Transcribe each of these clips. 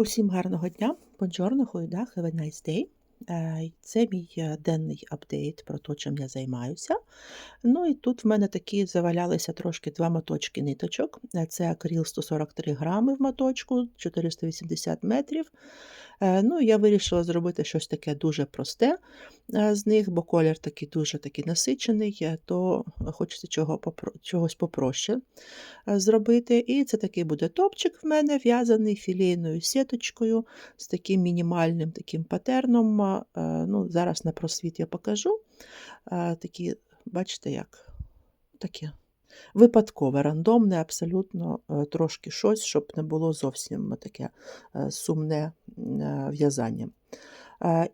Усім гарного дня. Buongiorno, goeiedag, have a nice day. Е, Це мій е, денний апдейт про те, чим я займаюся. Ну і тут в мене такі завалялися трошки два моточки ниточок. Е, Це акрил 143 грами в моточку, 480 метрів. Ну, я вирішила зробити щось таке дуже просте з них, бо колір такий дуже такий насичений, то хочеться чого чогось попроще зробити. І це такий буде топчик в мене, в'язаний філейною сіточкою з таким мінімальним таким патерном. Е, Ну, зараз на просвіт я покажу. Е, Такі, бачите, як таке випадкове, рандомне, абсолютно е, трошки щось, щоб не було зовсім таке сумне в'язання.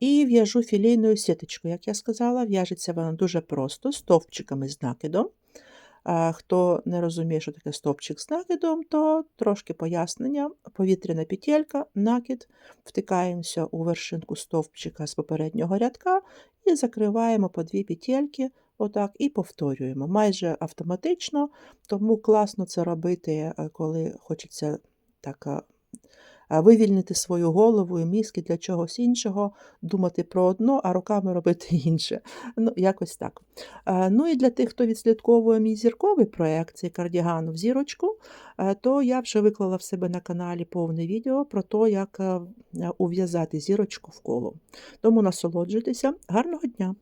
І в'яжу філейною сіточкою. Як я сказала, в'яжеться вона дуже просто, стовпчиками з накидом. А, Хто не розуміє, що таке стовпчик з накидом, то трошки пояснення. Повітряна петелька, накид, втикаємося у вершинку стовпчика з попереднього рядка і закриваємо по дві петельки, отак, і повторюємо. Майже автоматично, тому класно це робити, е, коли хочеться так е, вивільнити свою голову і мізки для чогось іншого, думати про одно, а руками робити інше. Ну, якось так. Ну і для тих, хто відслідковує мій зірковий проект, цей кардіган в зірочку, то я вже виклала в себе на каналі повне відео про те, як е, ув'язати зірочку в коло. Тому насолоджуйтеся. Гарного дня!